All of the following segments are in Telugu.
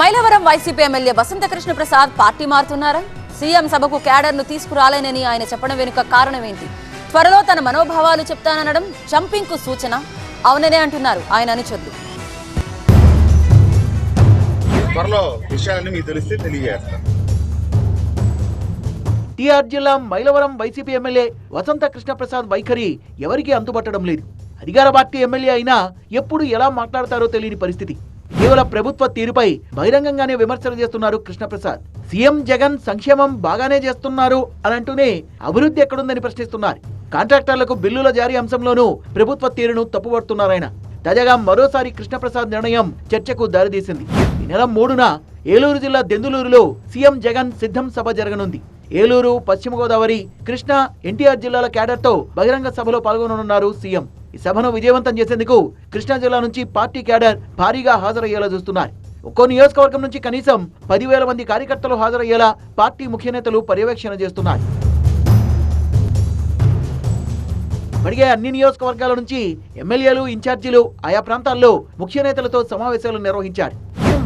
Mylavaram YCP MLA Vasantha Krishna Prasad party మారుతున్నారా? సీఎం సభకు క్యాడర్ను తీసుకురాలేనని ఆయన చెప్పడం వెనుక కారణం ఏంటి త్వరలో తన మనోభావాలు చెప్తాననడం జంపింగ్కు సూచన? అవుననే అంటున్నారు ఆయన అనుచరులు. త్వరలో విషయాలన్నీ మీకు తెలిస్తే తెలియజేస్తాను. టీఆర్ జిల్లా మైలవరం వైసీపీ ఎమ్మెల్యే వసంత కృష్ణప్రసాద్ వైఖరి ఎవరికీ అంతుపట్టడం లేదు. అధికార పార్టీ ఎమ్మెల్యే అయినా ఎప్పుడు ఎలా మాట్లాడతారో తెలియని పరిస్థితి. కేవలం ప్రభుత్వ తీరుపై బహిరంగంగానే విమర్శలు చేస్తున్నారు కృష్ణప్రసాద్. సీఎం జగన్ సంక్షేమం బాగానే చేస్తున్నారు అని అంటూనే అభివృద్ధి ఎక్కడుందని ప్రశ్నిస్తున్నారు. కాంట్రాక్టర్లకు బిల్లుల జారీ అంశంలోనూ ప్రభుత్వ తీరును తప్పుపడుతున్నారాయన తాజాగా మరోసారి కృష్ణప్రసాద్ నిర్ణయం చర్చకు దారితీసింది. ఈ నెల మూడున ఏలూరు జిల్లా దెందులూరులో సీఎం జగన్ సిద్ధం సభ జరగనుంది. ఏలూరు పశ్చిమ గోదావరి కృష్ణా ఎన్టీఆర్ జిల్లాల క్యాడర్తో బహిరంగ సభలో పాల్గొననున్నారు సీఎం. ఈ సభను విజయవంతం చేసేందుకు కృష్ణా జిల్లా నుంచి పార్టీ క్యాడర్ భారీగా హాజరయ్యేలా చూస్తున్నారు. ఒక్కో నియోజకవర్గం నుంచి కనీసం పదివేల మంది కార్యకర్తలు హాజరయ్యేలా పార్టీ ముఖ్య నేతలు పర్యవేక్షణ చేస్తున్నారు. అడిగే అన్ని నియోజకవర్గాల నుంచి ఎమ్మెల్యేలు ఇన్ఛార్జీలు ఆయా ప్రాంతాల్లో ముఖ్య నేతలతో సమావేశాలు నిర్వహించారు.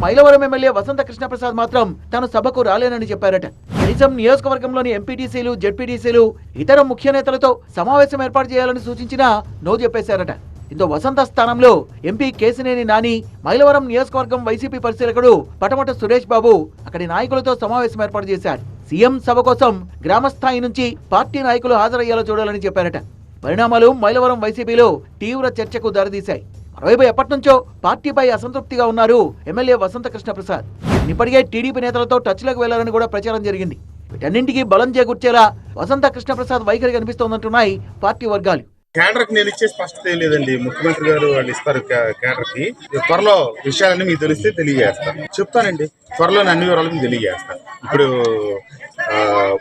మైలవరం ఎమ్మెల్యే వసంత కృష్ణప్రసాద్ మాత్రం తాను సభకు రాలేనని చెప్పారట. కనీసం నియోజకవర్గంలోని ఎంపీటీసీలు జెడ్పీటీసీలు ఇతర ముఖ్య నేతలతో సమావేశం ఏర్పాటు చేయాలని సూచించినా నో చెప్పేశారట. ఇందులో వసంత స్థానంలో ఎంపీ కేసినేని నాని మైలవరం నియోజకవర్గం వైసీపీ పరిశీలకుడు పటమట సురేష్ బాబు అక్కడి నాయకులతో సమావేశం ఏర్పాటు చేశారు. సీఎం సభ కోసం గ్రామస్థాయి నుంచి పార్టీ నాయకులు హాజరయ్యేలా చూడాలని చెప్పారట. పరిణామాలు మైలవరం వైసీపీలో తీవ్ర చర్చకు దారితీశాయి. మరోవైపు ఎప్పటి నుంచో పార్టీపై అసంతృప్తిగా ఉన్నారు ఎమ్మెల్యే వసంత కృష్ణ ప్రసాద్ ఇప్పటికే టీడీపీ నేతలతో టచ్లోకి వెళ్ళాలని కూడా ప్రచారం జరిగింది. వీటన్నింటికి బలం చేకూర్చేలా వసంత కృష్ణ ప్రసాద్ వైఖరి కనిపిస్తోందంటున్నాయి పార్టీ వర్గాలు. కేడర్కి నేను ఇచ్చే స్పష్టత లేదండి. ముఖ్యమంత్రి గారు వాళ్ళు ఇస్తారు కేడర్కి త్వరలో విషయాలన్నీ మీకు తెలిస్తే తెలియజేస్తాను. చెప్తానండి. త్వరలో అన్ని వివరాలు మీకు తెలియజేస్తాను. ఇప్పుడు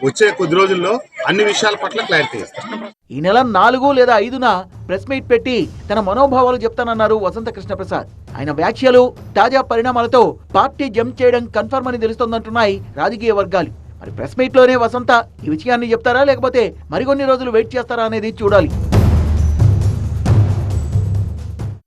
వచ్చే కొద్ది రోజుల్లో అన్ని విషయాల పట్ల క్లారిటీ ఇస్తాను. ఈ నెల నాలుగు లేదా ఐదున ప్రెస్ మీట్ పెట్టి తన మనోభావాలు చెప్తానన్నారు వసంత కృష్ణప్రసాద్ ఆయన వ్యాఖ్యలు తాజా పరిణామాలతో పార్టీ జంప్ చేయడం కన్ఫర్మ్ అని తెలుస్తోందంటున్నాయి రాజకీయ వర్గాలు. మరి ప్రెస్ మీట్లోనే వసంత ఈ విషయాన్ని చెప్తారా లేకపోతే మరికొన్ని రోజులు వెయిట్ చేస్తారా అనేది చూడాలి.